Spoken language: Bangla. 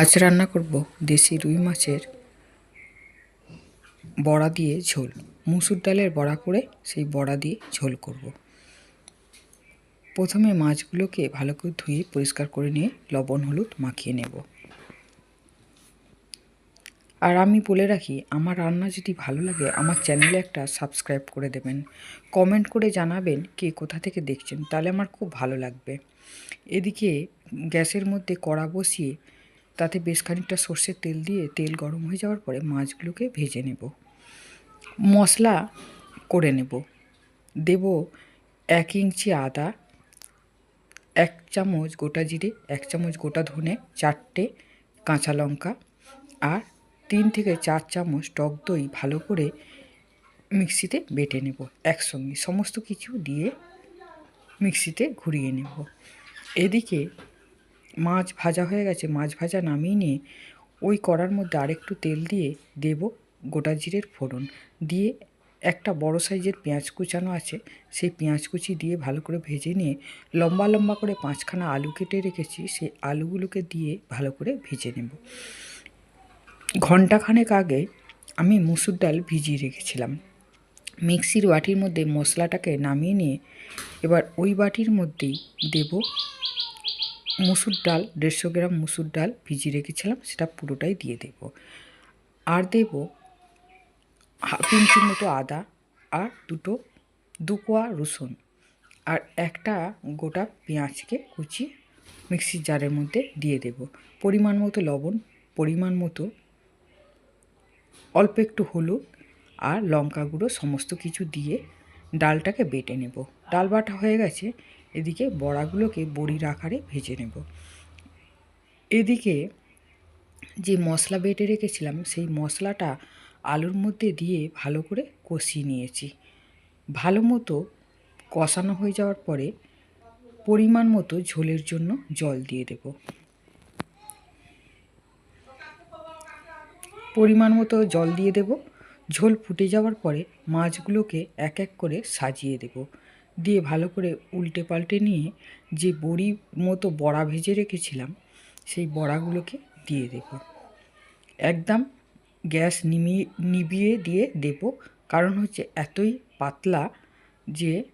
আজ রান্না করব দেশি রুই মাছের বড়া দিয়ে ঝোল। মুসুর ডালের বড়া করে সেই বড়া দিয়ে ঝোল করব। প্রথমে মাছগুলোকে ভালো করে ধুয়ে পরিষ্কার করে নিয়ে লবণ, হলুদ মাখিয়ে নেব। আর আমি বলে রাখি, আমার রান্না যদি ভালো লাগে, আমার চ্যানেলে একটা সাবস্ক্রাইব করে দেবেন। কমেন্ট করে জানাবেন কে কোথা থেকে দেখছেন, তাহলে আমার খুব ভালো লাগবে। এদিকে গ্যাসের মধ্যে কড়া বসিয়ে তাতে বেশ খানিকটা সর্ষের তেল দিয়ে তেল গরম হয়ে যাওয়ার পরে মাছগুলোকে ভেজে নেব। মশলা করে নেব। দেব এক ইঞ্চি আদা, এক চামচ গোটা জিরে, এক চামচ গোটা ধনে, চারটে কাঁচা লঙ্কা আর তিন থেকে চার চামচ টক দই ভালো করে মিক্সিতে বেটে নেব একসঙ্গে। সমস্ত কিছু দিয়ে মিক্সিতে ঘুরিয়ে নেব। এদিকে মাছ ভাজা হয়ে গেছে, মাছ ভাজা নামিয়ে নিয়ে ওই কড়ার মধ্যে আরেকটু তেল দিয়ে দেব গোটা জিরের ফোড়ন। দিয়ে একটা বড় সাইজের পেঁয়াজ কুচানো আছে, সেই পেঁয়াজ কুচি দিয়ে ভালো করে ভেজে নিয়ে লম্বা লম্বা করে পাঁচখানা আলু কেটে রেখেছি, সেই আলুগুলোকে দিয়ে ভালো করে ভেজে নেব। ঘন্টাখানেক আগে আমি মুসুর ডাল ভিজিয়ে রেখেছিলাম। মিক্সির বাটির মধ্যে মশলাটাকে নামিয়ে নিয়ে এবার ওই বাটির মধ্যেই দেব মুসুর ডাল, দেড়শো গ্রাম মুসুর ডাল ভিজিয়ে রেখেছিলাম, সেটা পুরোটাই দিয়ে দেব। আর দেব হাফ ইঞ্চির মতো আদা আর দুটো দু কোয়া রসুন আর একটা গোটা পেঁয়াজকে কুচি মিক্সির জারের মধ্যে দিয়ে দেব। পরিমাণ মতো লবণ, পরিমাণ মতো অল্প একটু হলুদ আর লঙ্কা গুঁড়ো, সমস্ত কিছু দিয়ে ডালটাকে বেটে নেব। ডাল বাটা হয়ে গেছে এদিকে বড়াগুলোকে বড়ির আকারে ভেজে নেব। এদিকে যে মশলা বেটে রেখেছিলাম, সেই মশলাটা আলুর মধ্যে দিয়ে ভালো করে কষিয়ে নিয়েছি। ভালো মতো কষানো হয়ে যাওয়ার পরে পরিমাণ মতো ঝোলের জন্য জল দিয়ে দেব। পরিমাণ মতো জল দিয়ে দেব। ঝোল ফুটে যাওয়ার পরে মাছগুলোকে এক এক করে সাজিয়ে দেব। দিয়ে ভালো করে উল্টে পাল্টে নিয়ে যে বড়ি মতো বড়া ভেজে রেখেছিলাম, সেই বড়াগুলোকে দিয়ে দেব। একদম গ্যাস নিমিয়ে, নিবিয়ে দিয়ে দেব। কারণ হচ্ছে এতই পাতলা যে